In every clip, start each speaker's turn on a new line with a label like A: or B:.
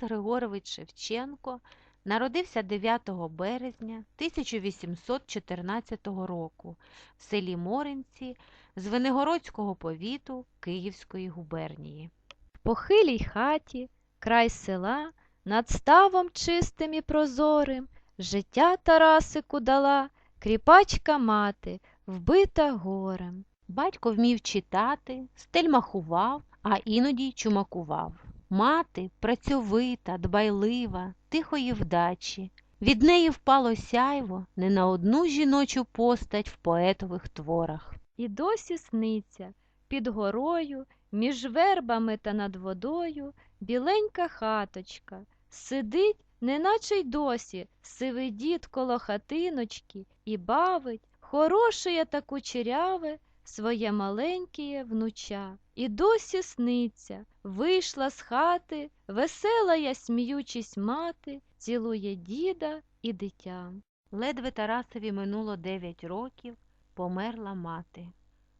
A: Тарас Григорович Шевченко народився 9 березня 1814 року в селі Моринці з Звенигородського повіту Київської губернії.
B: В похилій хаті, край села, над ставом чистим і прозорим, життя Тарасику дала кріпачка мати, вбита горем.
A: Батько вмів читати, стельмахував, а іноді чумакував. Мати працьовита, дбайлива, тихої вдачі. Від неї впало сяйво не на одну жіночу постать в поетових творах.
B: І досі сниться під горою, між вербами та над водою біленька хаточка. Сидить, неначе й досі, сивий дід коло хатиночки і бавить, хорошеє та кучеряве, своє маленьке внуча. І досі сниться, вийшла з хати, весела я, сміючись мати, цілує діда і дитя.
A: Ледве Тарасові минуло 9 років, померла мати.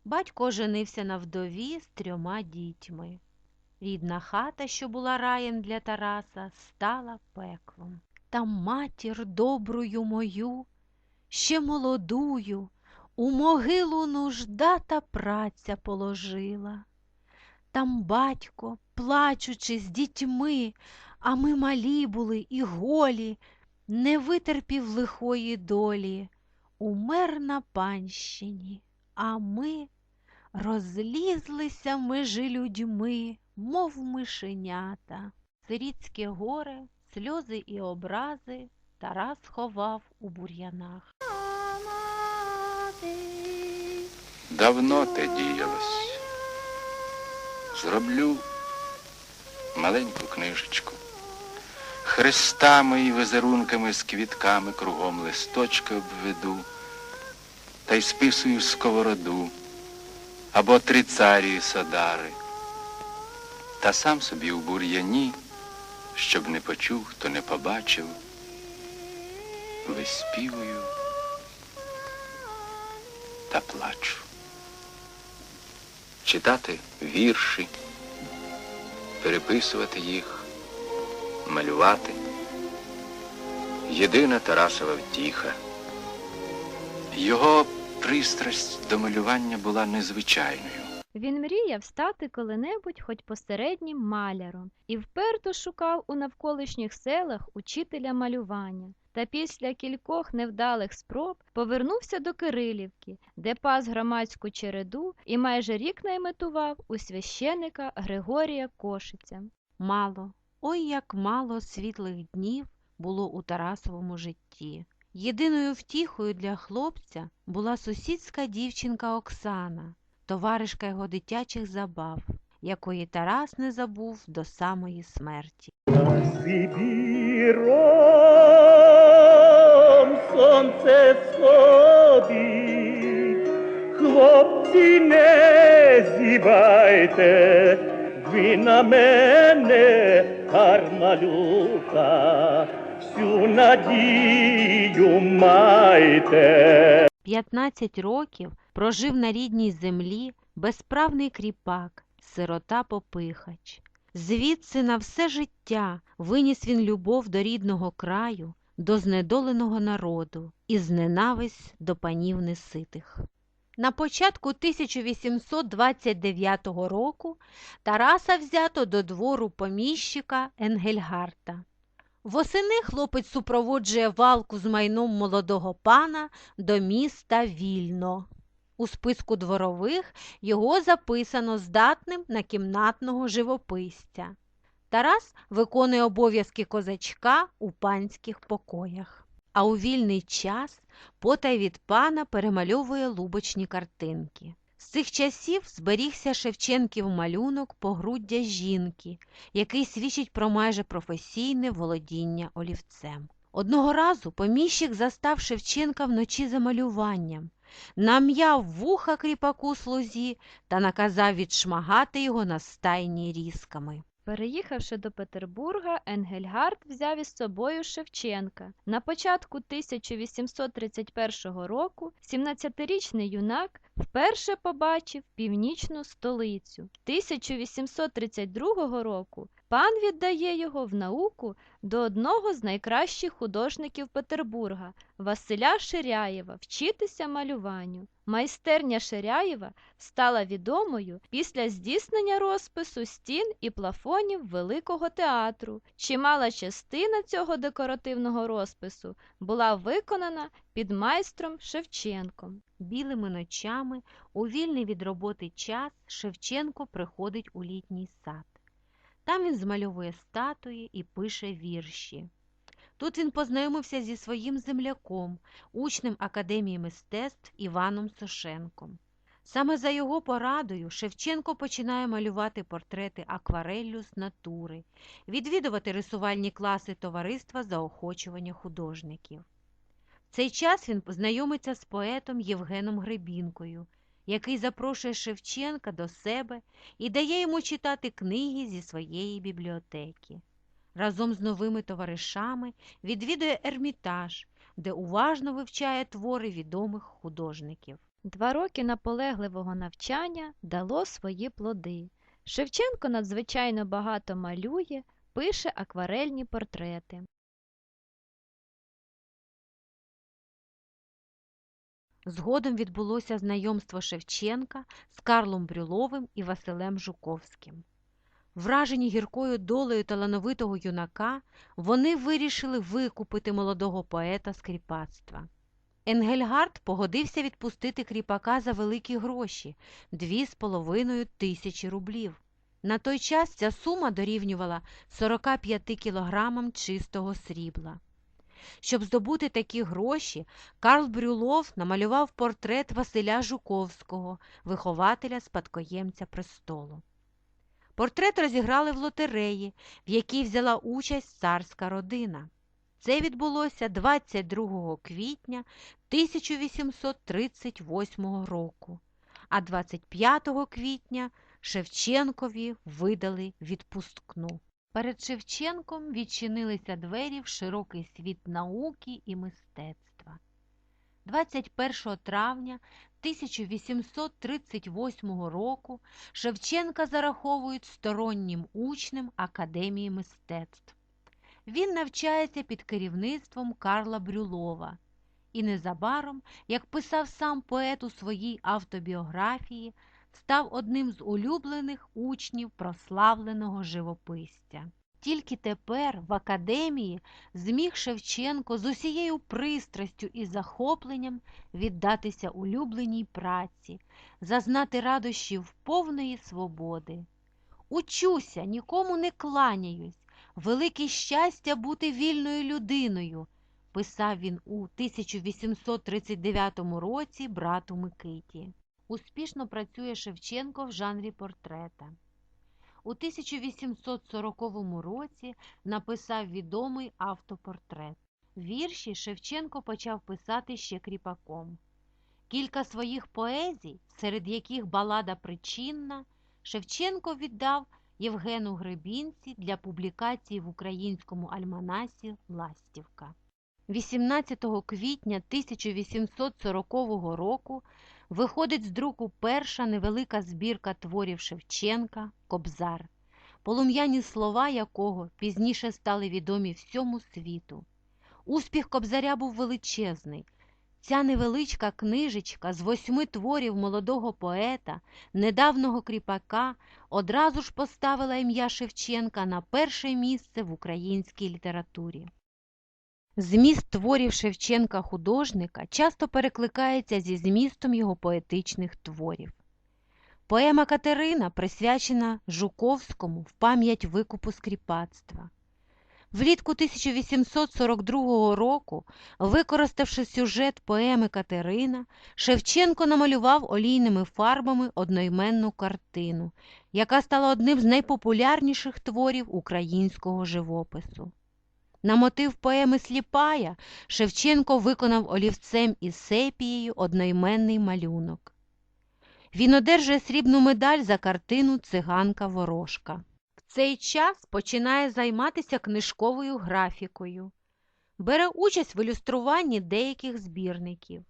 A: Батько оженився на вдові з трьома дітьми. Рідна хата, що була раєм для Тараса, стала пеклом. Та матір добрую мою, ще молодую, у могилу нужда та праця положила. Там батько, плачучи з дітьми, а ми малі були і голі, не витерпів лихої долі, умер на панщині, а ми розлізлися межи людьми, мов мишенята. Сирітське горе, сльози і образи Тарас ховав у бур'янах.
C: Давно те діялось. Зроблю маленьку книжечку. Хрестами і візерунками з квітками кругом листочки обведу, та й списую сковороду або трицарії садари. Та сам собі у бур'яні, щоб не почув, хто не побачив, виспівую та плачу. Читати вірші, переписувати їх, малювати. Єдина Тарасова втіха. Його пристрасть до малювання була незвичайною.
B: Він мріяв стати коли-небудь хоч посереднім маляром і вперто шукав у навколишніх селах учителя малювання. Та після кількох невдалих спроб повернувся до Кирилівки, де пас громадську череду і майже рік найметував у священика Григорія Кошиця.
A: Мало, ой як мало світлих днів було у Тарасовому житті. Єдиною втіхою для хлопця була сусідська дівчинка Оксана, товаришка його дитячих забав, якої Тарас не забув до самої смерті.
D: Сонце сходить, хлопці не зівайте, ви на мене кармалюка, всю надію майте.
A: 15 років прожив на рідній землі безправний кріпак, сирота попихач. Звідси на все життя виніс він любов до рідного краю, до знедоленого народу і зненависть до панів неситих. На початку 1829 року Тараса взято до двору поміщика Енгельгарта. Восени хлопець супроводжує валку з майном молодого пана до міста Вільно. У списку дворових його записано здатним на кімнатного живописця. Тарас виконує обов'язки козачка у панських покоях, а у вільний час потай від пана перемальовує лубочні картинки. З цих часів зберігся Шевченків малюнок погруддя жінки, який свідчить про майже професійне володіння олівцем. Одного разу поміщик застав Шевченка вночі за малюванням, нам'яв вуха кріпаку слузі та наказав відшмагати його на стайні різками.
B: Переїхавши до Петербурга, Енгельгард взяв із собою Шевченка. На початку 1831 року 17-річний юнак вперше побачив північну столицю. 1832 року Пан віддає його в науку до одного з найкращих художників Петербурга Василя Ширяєва вчитися малюванню. Майстерня Ширяєва стала відомою після здійснення розпису стін і плафонів Великого театру. Чимала частина цього декоративного розпису була виконана під майстром Шевченком.
A: Білими ночами у вільний від роботи час Шевченко приходить у літній сад. Там він змальовує статуї і пише вірші. Тут він познайомився зі своїм земляком, учнем Академії мистецтв Іваном Сошенком. Саме за його порадою Шевченко починає малювати портрети аквареллю з натури, відвідувати рисувальні класи товариства заохочування художників. Цей час він познайомиться з поетом Євгеном Гребінкою, який запрошує Шевченка до себе і дає йому читати книги зі своєї бібліотеки. Разом з новими товаришами відвідує Ермітаж, де уважно вивчає твори відомих художників.
B: Два роки наполегливого навчання дало свої плоди. Шевченко надзвичайно багато малює, пише акварельні портрети.
A: Згодом відбулося знайомство Шевченка з Карлом Брюловим і Василем Жуковським. Вражені гіркою долею талановитого юнака, вони вирішили викупити молодого поета з кріпацтва. Енгельгард погодився відпустити кріпака за великі гроші дві з половиною тисячі рублів. На той час ця сума дорівнювала 45 кілограмам чистого срібла. Щоб здобути такі гроші, Карл Брюлов намалював портрет Василя Жуковського, вихователя спадкоємця престолу. Портрет розіграли в лотереї, в якій взяла участь царська родина. Це відбулося 22 квітня 1838 року, а 25 квітня Шевченкові видали відпускну. Перед Шевченком відчинилися двері в широкий світ науки і мистецтва. 21 травня 1838 року Шевченка зараховують стороннім учнем Академії мистецтв. Він навчається під керівництвом Карла Брюлова і незабаром, як писав сам поет у своїй автобіографії, став одним з улюблених учнів прославленого живописця. Тільки тепер в академії зміг Шевченко з усією пристрастю і захопленням віддатися улюбленій праці, зазнати радощів повної свободи. Учуся, нікому не кланяюсь, велике щастя бути вільною людиною, писав він у 1839 році брату Микиті. Успішно працює Шевченко в жанрі портрета. У 1840 році написав відомий автопортрет. Вірші Шевченко почав писати ще кріпаком. Кілька своїх поезій, серед яких балада причинна, Шевченко віддав Євгену Гребінці для публікації в українському альманасі Ластівка. 18 квітня 1840 року виходить з друку перша невелика збірка творів Шевченка Кобзар, полум'яні слова якого пізніше стали відомі всьому світу. Успіх Кобзаря був величезний. Ця невеличка книжечка з восьми творів молодого поета, недавнього кріпака, одразу ж поставила ім'я Шевченка на перше місце в українській літературі. Зміст творів Шевченка художника часто перекликається зі змістом його поетичних творів. Поема Катерина присвячена Жуковському в пам'ять викупу скріпацтва. Влітку 1842 року, використавши сюжет поеми Катерина, Шевченко намалював олійними фарбами одноіменну картину, яка стала одним з найпопулярніших творів українського живопису. На мотив поеми Сліпая Шевченко виконав олівцем із сепією одноіменний малюнок. Він одержує срібну медаль за картину Циганка Ворожка. В цей час починає займатися книжковою графікою, бере участь в ілюструванні деяких збірників.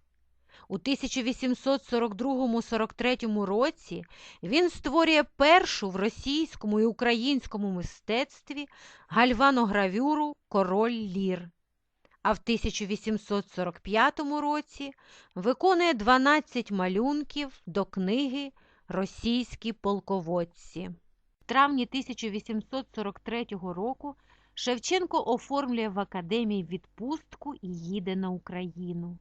A: У 1842-43 році він створює першу в російському і українському мистецтві гальваногравюру Король Лір. А в 1845 році виконує 12 малюнків до книги Російські полководці. В травні 1843 року Шевченко оформлює в академії відпустку і їде на Україну.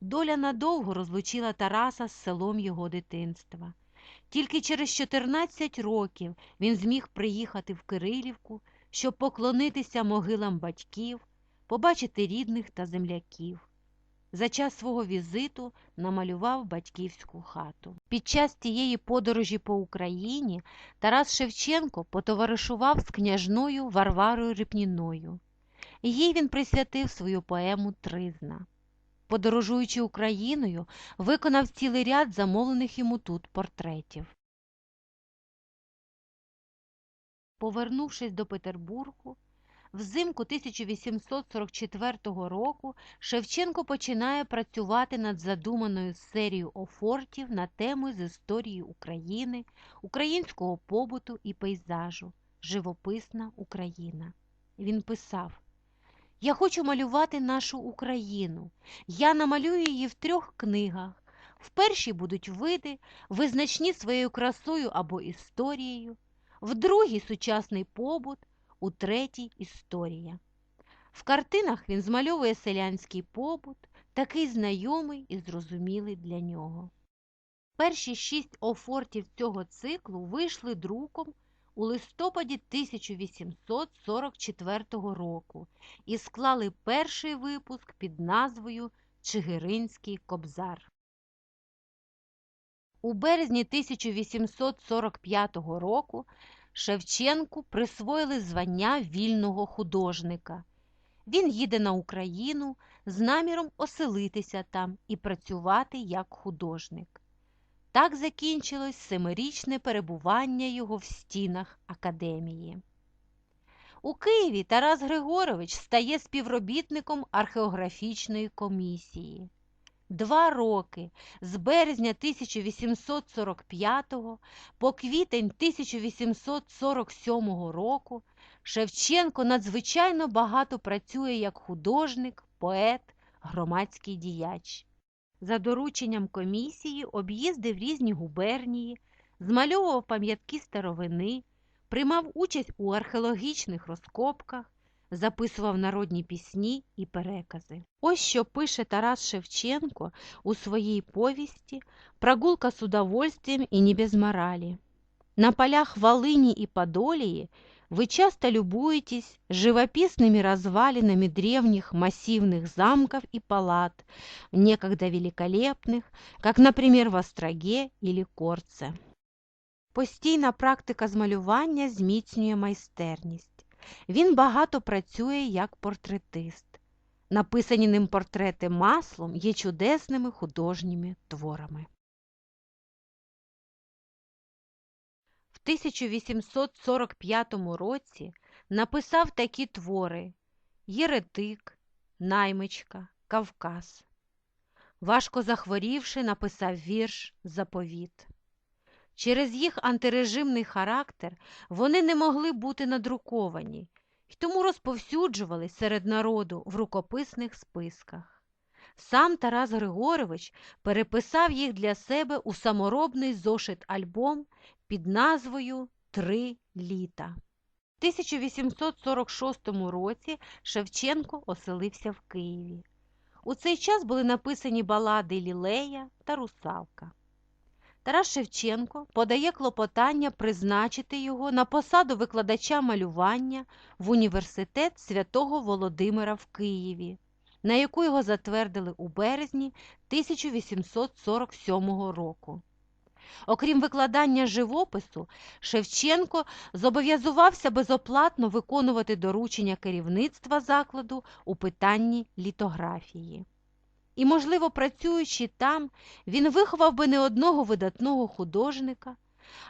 A: Доля надовго розлучила Тараса з селом його дитинства. Тільки через 14 років він зміг приїхати в Кирилівку, щоб поклонитися могилам батьків, побачити рідних та земляків. За час свого візиту намалював батьківську хату. Під час тієї подорожі по Україні Тарас Шевченко потоваришував з княжною Варварою Рипніною. Їй він присвятив свою поему Тризна. Подорожуючи Україною, виконав цілий ряд замовлених йому тут портретів. Повернувшись до Петербургу, взимку 1844 року Шевченко починає працювати над задуманою серією офортів на тему з історії України, українського побуту і пейзажу Живописна Україна. Він писав Я хочу малювати нашу Україну. Я намалюю її в трьох книгах. В першій будуть види, визначні своєю красою або історією, в другій сучасний побут, у третій історія. В картинах він змальовує селянський побут, такий знайомий і зрозумілий для нього. Перші шість офортів цього циклу вийшли друком у листопаді 1844 року і склали перший випуск під назвою Чигиринський кобзар. У березні 1845 року Шевченку присвоїли звання вільного художника. Він їде на Україну з наміром оселитися там і працювати як художник. Так закінчилось семирічне перебування його в стінах академії. У Києві Тарас Григорович стає співробітником археографічної комісії. Два роки з березня 1845 по квітень 1847 року Шевченко надзвичайно багато працює як художник, поет, громадський діяч. За дорученням комісії об'їздив різні губернії, змальовував пам'ятки старовини, приймав участь у археологічних розкопках, записував народні пісні і перекази. Ось що пише Тарас Шевченко у своїй повісті «Прогулка с удовольствием и не без морали». На полях Волыни и Подолии вы часто любуетесь живописными развалинами древних массивных замков и палат, некогда великолепных, как, например, в Остроге или Корце. Постійна практика змалювання зміцнює майстерність. Він багато працює як портретист. Написані ним портрети маслом є чудесними художніми творами. 1845 році написав такі твори Єретик, Наймичка, Кавказ. Важко захворівши, написав вірш Заповіт. Через їх антирежимний характер вони не могли бути надруковані і тому розповсюджувались серед народу в рукописних списках. Сам Тарас Григорович переписав їх для себе у саморобний зошит альбом під назвою Три літа. В 1846 році Шевченко оселився в Києві. У цей час були написані балади Лілея та Русалка. Тарас Шевченко подає клопотання призначити його на посаду викладача малювання в університет святого Володимира в Києві, на яку його затвердили у березні 1847 року. Окрім викладання живопису, Шевченко зобов'язувався безоплатно виконувати доручення керівництва закладу у питанні літографії. І, можливо, працюючи там, він виховав би не одного видатного художника,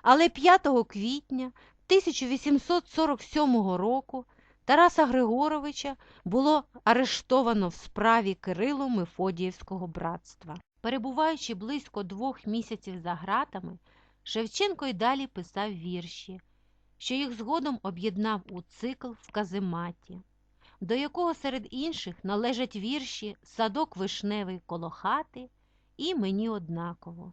A: але 5 квітня 1847 року Тараса Григоровича було арештовано в справі Кирило Мефодіївського братства. Перебуваючи близько двох місяців за ґратами, Шевченко й далі писав вірші, що їх згодом об'єднав у цикл в казематі, до якого серед інших належать вірші Садок вишневий коло хати і Мені однаково.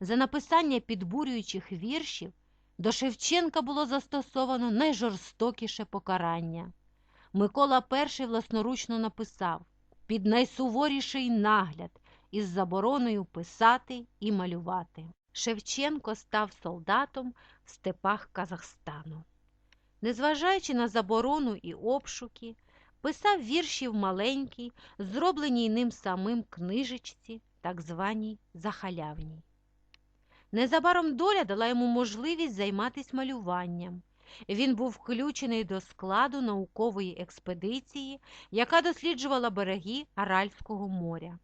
A: За написання підбурюючих віршів до Шевченка було застосовано найжорстокіше покарання. Микола І власноручно написав під найсуворіший нагляд із забороною писати і малювати. Шевченко став солдатом в степах Казахстану. Незважаючи на заборону і обшуки, писав вірші в маленькій, зробленій ним самим книжечці, так званій захалявній. Незабаром доля дала йому можливість займатися малюванням. Він був включений до складу наукової експедиції, яка досліджувала береги Аральського моря.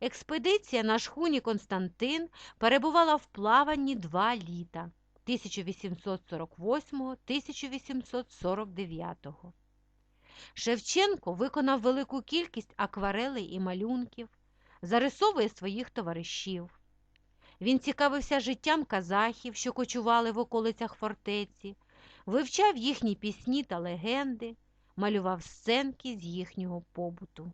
A: Експедиція на шхуні Константин перебувала в плаванні два літа 1848-1849. Шевченко виконав велику кількість акварелей і малюнків, зарисовує своїх товаришів. Він цікавився життям казахів, що кочували в околицях фортеці, вивчав їхні пісні та легенди, малював сценки з їхнього побуту.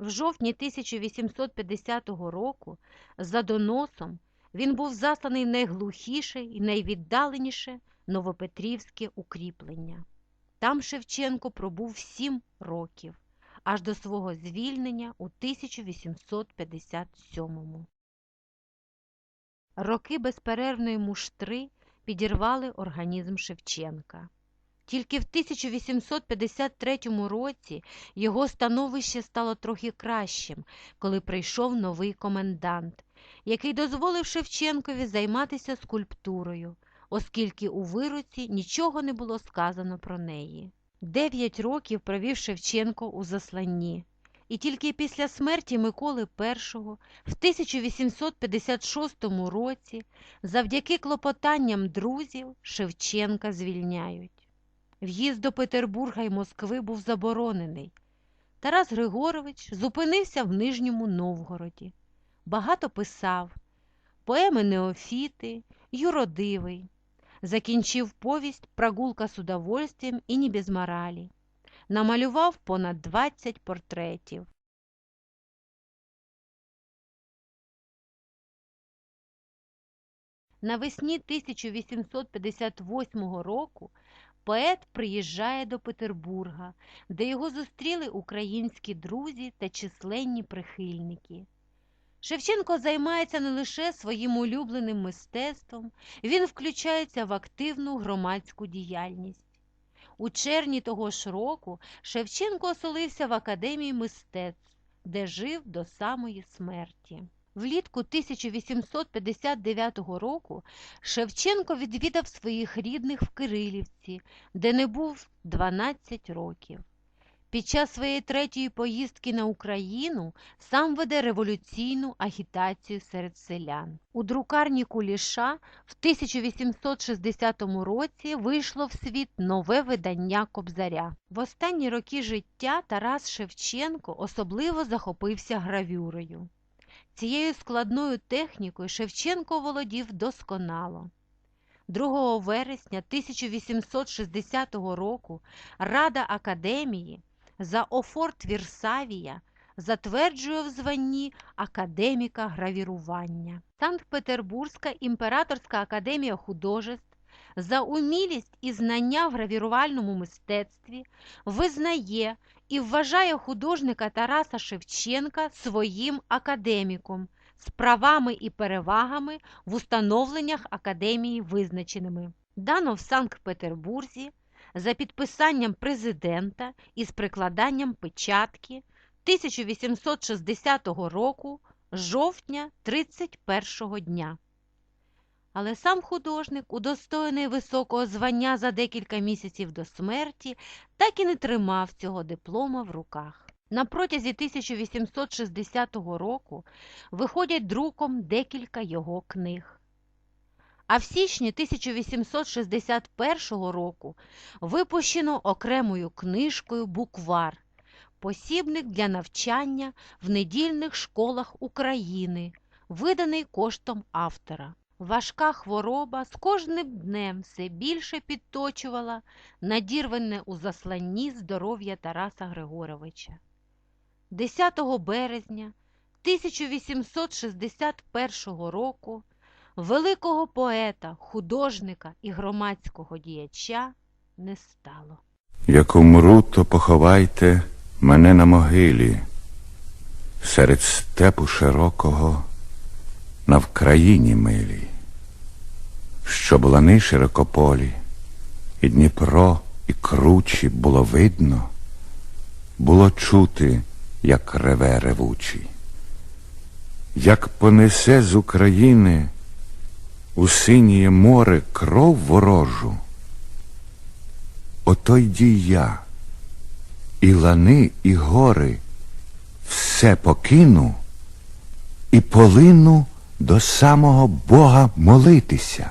A: В жовтні 1850 року за доносом він був засланий найглухіше і найвіддаленіше Новопетрівське укріплення. Там Шевченко пробув сім років, аж до свого звільнення у 1857 Роки безперервної муштри підірвали організм Шевченка. Тільки в 1853 році його становище стало трохи кращим, коли прийшов новий комендант, який дозволив Шевченкові займатися скульптурою, оскільки у вироці нічого не було сказано про неї. Дев'ять років провів Шевченко у засланні, і тільки після смерті Миколи І в 1856 році, завдяки клопотанням друзів, Шевченка звільняють. В'їзд до Петербурга і Москви був заборонений. Тарас Григорович зупинився в Нижньому Новгороді. Багато писав поеми Неофіти, Юродивий. Закінчив повість Прогулка з удовольствием і не без моралі. Намалював понад 20 портретів. Навесні 1858 року поет приїжджає до Петербурга, де його зустріли українські друзі та численні прихильники. Шевченко займається не лише своїм улюбленим мистецтвом, він включається в активну громадську діяльність. У червні того ж року Шевченко оселився в Академії мистецтв, де жив до самої смерті. Влітку 1859 року Шевченко відвідав своїх рідних в Кирилівці, де не був 12 років. Під час своєї третьої поїздки на Україну сам веде революційну агітацію серед селян. У друкарні Куліша в 1860 році вийшло в світ нове видання Кобзаря. В останні роки життя Тарас Шевченко особливо захопився гравюрою. Цією складною технікою Шевченко володів досконало. 2 вересня 1860 року Рада Академії за офорт Вірсавія затверджує в званні академіка гравірування. Санкт-Петербурзька імператорська академія художеств за умілість і знання в гравірувальному мистецтві визнає і вважає художника Тараса Шевченка своїм академіком з правами і перевагами в установленнях академії визначеними. Дано в Санкт-Петербурзі за підписанням президента із прикладанням печатки 1860 року жовтня 31 дня. Але сам художник, удостоєний високого звання за декілька місяців до смерті, так і не тримав цього диплома в руках. На протязі 1860 року виходять друком декілька його книг. А в січні 1861 року випущено окремою книжкою буквар, посібник для навчання в недільних школах України, виданий коштом автора. Важка хвороба з кожним днем все більше підточувала надірване у засланні здоров'я Тараса Григоровича. 10 березня 1861 року великого поета, художника і громадського діяча не стало.
E: Як умру, то поховайте мене на могилі, серед степу широкого, на Вкраїні милій, щоб лани широкополі, і Дніпро, і кручі було видно, було чути, як реве ревучий, як понесе з України у синіє море кров ворожу. Ото йді я, і лани, і гори все покину і полину до самого Бога молитися.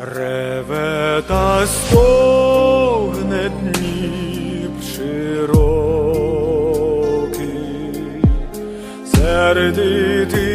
D: Реве та стогне Дніп широкий, сердитий